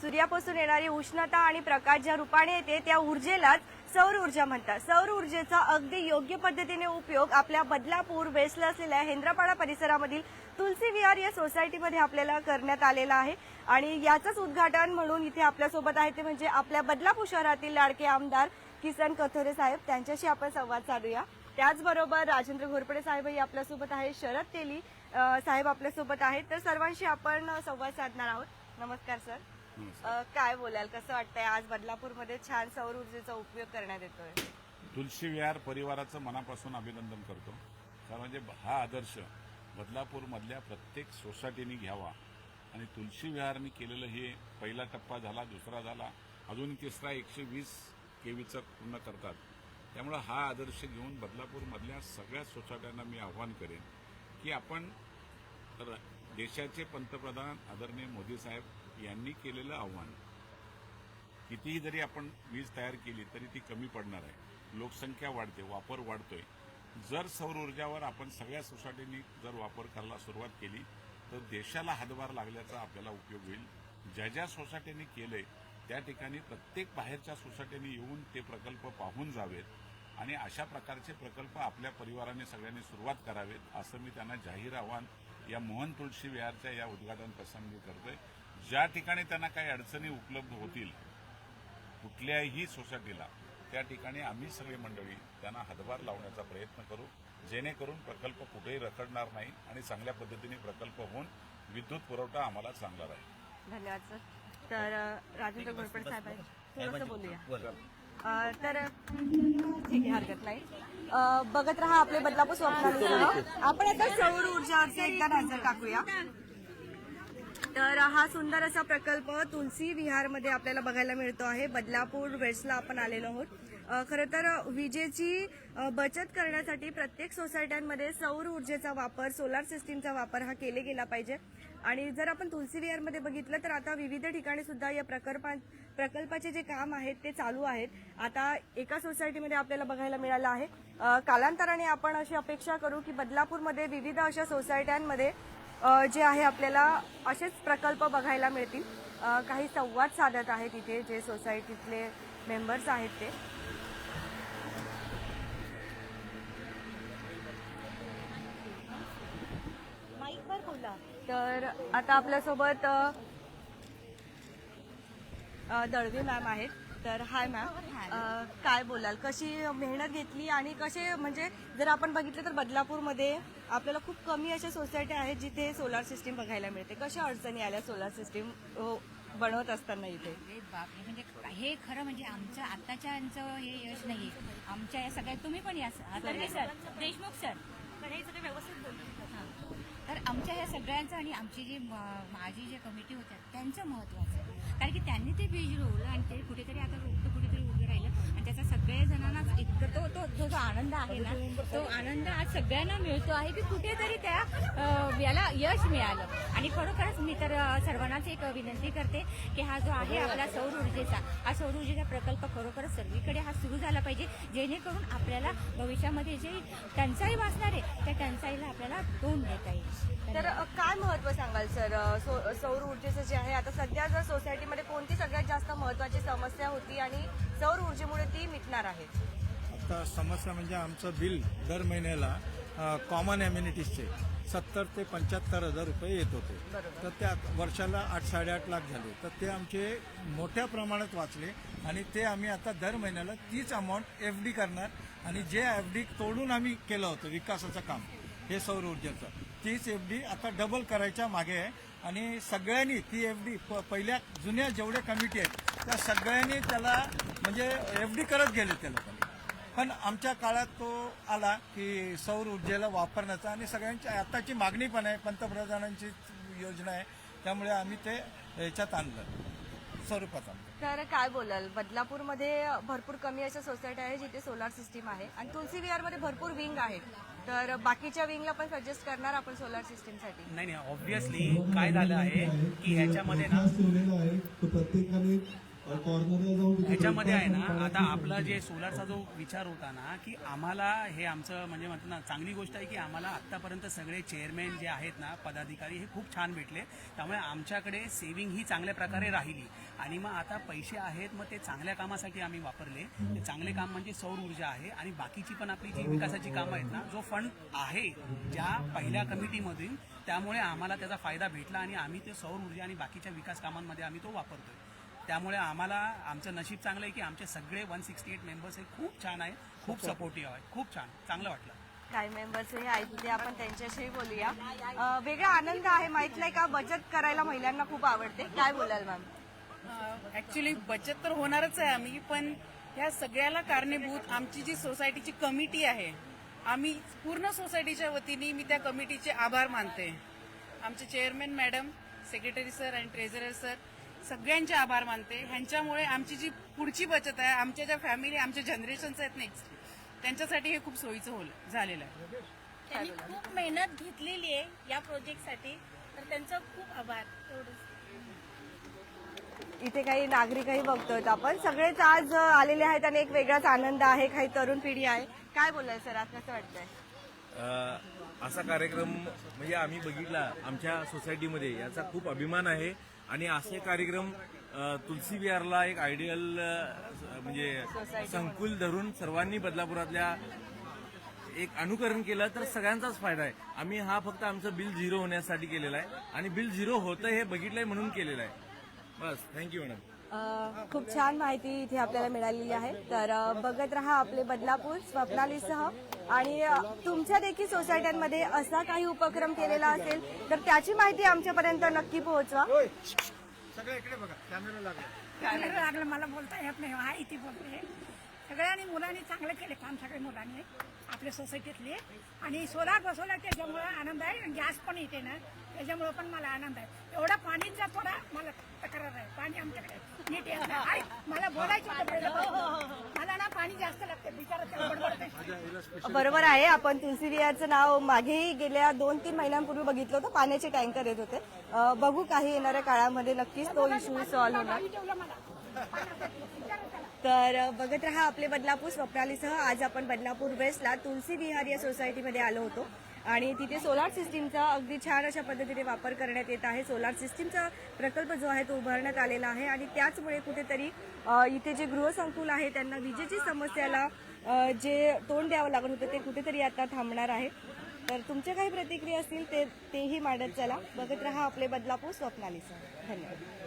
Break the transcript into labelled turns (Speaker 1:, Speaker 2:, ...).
Speaker 1: सूर्यापासून येणारी उष्णता आणि प्रकाश ज्या रूपाने येते त्या ऊर्जेलाच सौर ऊर्जा म्हणतात. सौर ऊर्जेचा अगदी योग्य पद्धतीने उपयोग आपल्या बदलापूर वेस्टला असलेल्या हेंद्रपाडा परिसरामधील तुलसी विहार या सोसायटीमध्ये आपल्याला करण्यात आलेला आहे. आणि याचंच उद्घाटन म्हणून इथे आपल्यासोबत आहे ते म्हणजे आपल्या बदलापूर शहरातील लाडके आमदार किसन कथोरे साहेब. त्यांच्याशी आपण संवाद साधूया. त्याचबरोबर राजेंद्र घोरपडे साहेबही आपल्यासोबत आहे शरद तेली साहेब आपल्यासोबत आहेत. तर सर्वांशी आपण संवाद साधणार आहोत. नमस्कार सर. अ, काय बोलाल? कसं वाटतंय? आज बदलापूरमध्ये छान सौर ऊर्जेचा उपयोग करण्यात येतोय.
Speaker 2: तुलसी विहार परिवाराचं मनापासून अभिनंदन करतो. कारण म्हणजे हा आदर्श बदलापूरमधल्या प्रत्येक सोसायटीने घ्यावा. आणि तुलसी विहारने केलेलं हे पहिला टप्पा झाला दुसरा झाला अजून तिसरा एकशे वीस केवीचं पूर्ण करतात. त्यामुळं हा आदर्श घेऊन बदलापूरमधल्या सगळ्या सोसायट्यांना मी आव्हान करेन की आपण र- देशाचे पंतप्रधान आदरणीय मोदी साहेब यांनी केलेलं आव्हान. कितीही जरी आपण वीज तयार केली तरी ती कमी पडणार आहे. लोकसंख्या वाढते वापर वाढतोय. जर सौर ऊर्जावर आपण सगळ्या सोसायटींनी जर वापर करायला सुरुवात केली तर देशाला हातभार लागल्याचा आपल्याला उपयोग होईल. ज्या ज्या सोसायटींनी केलंय त्या ठिकाणी प्रत्येक बाहेरच्या सोसायटीने येऊन ते प्रकल्प पाहून जावेत आणि अशा प्रकारचे प्रकल्प आपल्या परिवाराने सगळ्यांनी सुरुवात करावेत असं मी त्यांना जाहीर आव्हान या मोहन तुळशी विहारच्या या उद्घाटन प्रसंगी करतोय. ज्या ठिकाणी त्यांना काही अडचणी उपलब्ध होतील कुठल्याही सोसायटीला त्या ठिकाणी आम्ही सगळी मंडळी त्यांना हातभार लावण्याचा प्रयत्न करू. जेणेकरून प्रकल्प कुठेही रखडणार नाही आणि चांगल्या पद्धतीने प्रकल्प होऊन विद्युत पुरवठा आम्हाला चांगला राहील.
Speaker 1: धन्यवाद सर. तर राजेंद्र घोरपडे साहेब बोलूया. तर ठीक आहे हरकत नाही. बघत रहा आपले बदलापूर स्वप्नाली आपण आता सौर ऊर्जावरती एकदा नजर टाकूया. तर हा सुंदर असा प्रकल्प तुलसी विहारमध्ये आपल्याला बघायला मिळतो आहे. बदलापूर वेस्टला आपण आलेलो आहोत. खरं तर विजेची बचत करण्यासाठी प्रत्येक सोसायट्यांमध्ये सौर ऊर्जेचा वापर सोलार सिस्टीमचा वापर हा केले गेला पाहिजे. आणि जर आपण तुलसी विहारमध्ये बघितलं तर आता विविध ठिकाणी सुद्धा या प्रकल्पा प्रकल्पाचे जे काम आहेत ते चालू आहेत. आता एका सोसायटीमध्ये आपल्याला बघायला मिळालं आहे. कालांतराने आपण अशी अपेक्षा करू की बदलापूरमध्ये विविध अशा सोसायट्यांमध्ये जे आहे आपल्याला असेच प्रकल्प बघायला मिळतील. काही संवाद साधत आहेत इथे जे सोसायटीतले मेंबर्स आहेत ते माईकवर बोला तर आता आपल्यासोबत दळवी मॅम आहेत. तर हाय मॅम. काय बोलाल? कशी मेहनत घेतली आणि कसे म्हणजे जर आपण बघितलं तर बदलापूरमध्ये आपल्याला खूप कमी अशा सोसायटी आहेत जिथे सोलार सिस्टीम बघायला मिळते. कशा अडचणी आल्या सोलार सिस्टीम बनवत असताना इथे?
Speaker 3: बापरे म्हणजे हे खरं म्हणजे आमचं आताच्यांचं हे यश नाही आमच्या या सगळ्या तुम्ही पण या सर. देशमुख सर तर हे सगळे व्यवस्थित बोलतो तर आमच्या या सगळ्यांचं आणि आमची जी म- माझी जे कमिटी होत्या त्यांचं महत्वाचं आहे. कारण की त्यांनी ते बीज रोवलं आणि ते कुठेतरी आता रोपटं कुठेतरी उभं राहिलं आणि त्याचा सगळ्या जणांना इतकं तो तो जो जो आनंद आहे ना तो आनंद आज सगळ्यांना मिळतो आहे की कुठेतरी त्या याला यश मिळालं. आणि खरोखरच मी तर सर्वांनाच एक विनंती करते की हा जो आहे आपला सौर ऊर्जेचा हा सौर ऊर्जेचा प्रकल्प खरोखरच सर्वीकडे हा सुरू झाला पाहिजे. जेणेकरून आपल्याला भविष्यामध्ये जे टंचाई वाचणार आहे त्या टंचाईला आपल्याला तोंड देता येईल.
Speaker 1: तर काय महत्त्व सांगाल सर? सौ- सौर ऊर्जेचं जे आहे आता सध्या जर सोसायटीमध्ये कोणती सगळ्यात जास्त महत्वाची समस्या होती आणि सौर ऊर्जेमुळे ती मिटणार आहे?
Speaker 4: आता समस्या म्हणजे आमचं बिल दर महिन्याला कॉमन एम्युनिटीजचे सत्तर ते पंच्याहत्तर हजार रुपये येत होते. तर त्या वर्षाला आठ साडेआठ लाख झाले. तर ते आमचे मोठ्या प्रमाणात वाचले आणि ते आम्ही आता दर महिन्याला तीच अमाऊंट एफ डी करणार आणि जे एफ डी तोडून आम्ही केलं होतं विकासाचं काम हे सौर ऊर्जेचं तीच एफ डी आता डबल करायच्या मागे आहे. आणि सगळ्यांनी ती एफ डी पहिल्या जुन्या जेवढ्या कमिटी आहेत त्या सगळ्यांनी त्याला म्हणजे एफ डी करत गेले त्या लोकांनी पण आमच्या काळात तो आला की सौर ऊर्जेला वापरण्याचा आणि सगळ्यांची आताची मागणी पण आहे पंतप्रधानांची योजना आहे त्यामुळे आम्ही ते याच्यात आणलं स्वरूपात आणलं.
Speaker 1: तर काय बोलाल? बदलापूरमध्ये भरपूर कमी अशा सोसायटी आहे जिथे सोलार सिस्टीम आहे. आणि तुलसी विहारमध्ये भरपूर विंग आहेत. तर बाकीच्या विंगला पण सजेस्ट करणार आपण सोलार सिस्टीमसाठी
Speaker 5: नाही नाही ऑब्व्हियसली काय झालं आहे की ह्याच्यामध्ये ना ह्याच्यामध्ये आहे ना आता आपला जे सोलारचा जो विचार होता ना की आम्हाला हे आमचं म्हणजे म्हणतो ना चांगली गोष्ट आहे की आम्हाला आत्तापर्यंत सगळे चेअरमॅन जे आहेत ना पदाधिकारी हे खूप छान भेटले. त्यामुळे आमच्याकडे सेव्हिंग ही चांगल्या प्रकारे राहिली. आणि मग आता पैसे आहेत मग ते चांगल्या कामासाठी आम्ही वापरले. ते चांगले काम म्हणजे सौर ऊर्जा आहे आणि बाकीची पण आपली जी विकासाची कामं आहेत ना जो फंड आहे ज्या पहिल्या कमिटीमधून त्यामुळे आम्हाला त्याचा फायदा भेटला आणि आम्ही ते सौर ऊर्जा आणि बाकीच्या विकास कामांमध्ये आम्ही तो वापरतोय. त्यामुळे आम्हाला आमचं नशीब चांगलं आहे की आमचे सगळे वन सिक्स्टी एट मेंबर्स हे खूप छान आहे खूप सपोर्टिव्ह आहे खूप छान चांगलं वाटलं.
Speaker 1: काही मेंबर्स हे ऐकते आपण त्यांच्याशी बोलूया. वेगळा आनंद आहे माहीत नाही का? बचत करायला महिलांना खूप आवडते. काय बोलाल मॅम
Speaker 6: ऍक्च्युली बचत तर होणारच आहे आम्ही पण ह्या सगळ्याला कारणीभूत आमची जी सोसायटीची कमिटी आहे आम्ही पूर्ण सोसायटीच्या वतीने मी त्या कमिटीचे आभार मानते. आमचे चेअरमॅन मॅडम सेक्रेटरी सर आणि ट्रेझरर सर सगळ्यांचे आभार मानते. ह्यांच्यामुळे आमची जी पुढची बचत आहे आमच्या ज्या फॅमिली आमच्या जनरेशन्स आहेत नेक्स्ट त्यांच्यासाठी हे खूप सोयीचं होल झालेलं आहे.
Speaker 7: त्यांनी खूप मेहनत घेतलेली आहे या प्रोजेक्टसाठी तर त्यांचं खूप आभार. एवढंच.
Speaker 1: इथे काही नागरिकही बघतोय आपण. सगळेच आज आलेले आहेत आणि एक वेगळाच आनंद आहे. काही तरुण पिढी आहे. काय बोलाल सर? आज कसं वाटतंय?
Speaker 8: अ, असा कार्यक्रम म्हणजे आम्ही बघितला. आमच्या सोसायटीमध्ये याचा खूप अभिमान आहे. आणि असे कार्यक्रम तुलसी विहारला एक आयडियल म्हणजे संकुल धरून सर्वांनी बदलापुरातल्या एक अनुकरण केलं तर सगळ्यांचाच फायदा आहे. आम्ही हा फक्त आमचं बिल झिरो होण्यासाठी केलेला आहे. आणि बिल झिरो होतं हे बघितलंय म्हणून केलेलं आहे. बस थँक्यू मॅडम
Speaker 1: खूप छान माहिती इथे आपल्याला मिळालेली आहे. तर बघत राहा आपले बदलापूर स्वप्नालीसह. आणि तुमच्या देखील सोसायट्यांमध्ये असा काही उपक्रम केलेला असेल तर त्याची माहिती आमच्यापर्यंत नक्की पोहोचवा.
Speaker 4: सगळं इकडे बघा कॅमेरा लागला.
Speaker 9: चांगलं लागलं मला बोलता येत नाही. हा इथे बोलते सगळ्यांनी मुलांनी चांगलं केले काम सगळे मुलांनी आपल्या सोसायटीतले आणि सोलार बसवला त्याच्यामुळे आनंद आहे आणि गॅस पण येते ना. त्याच्यामुळे पण मला आनंद आहे. एवढा पाणीचा थोडा मला तक्रार आहे. पाणी आमच्याकडे. नीट येत नाही. आई, मला बोलायचं होतं पहिलं. मला ना पाणी जास्त लागते. बिचारा.
Speaker 1: बरोबर आहे. आपण तुलसी विहारचं नाव मागेही गेल्या दोन तीन महिन्यांपूर्वी बघितलं होतं. पाण्याचे टँकर येत होते. बघू काही येणाऱ्या काळामध्ये नक्कीच तो इश्यू सॉल्व्ह होणार. तर बघत रहा आपले बदलापूर स्वप्नालीसह. आज आपण बदलापूर वेस्टला तुलसी विहार या सोसायटीमध्ये आलो होतो. आणि तिथे सोलार सिस्टीमचा अगदी छान अशा पद्धतीने वापर करण्यात येत आहे. सोलार सिस्टीमचा प्रकल्प जो आहे तो उभारण्यात आलेला आहे आणि त्याचमुळे कुठेतरी इथे जे गृहसंकुल आहे त्यांना विजेची समस्याला जे तोंड द्यावं लागत होतं ते कुठेतरी आता थांबणार आहे. तर तुमच्या काही प्रतिक्रिया असतील ते तेही मांडत चला. बघत रहा आपले बदलापूर स्वप्नालीसह धन्यवाद.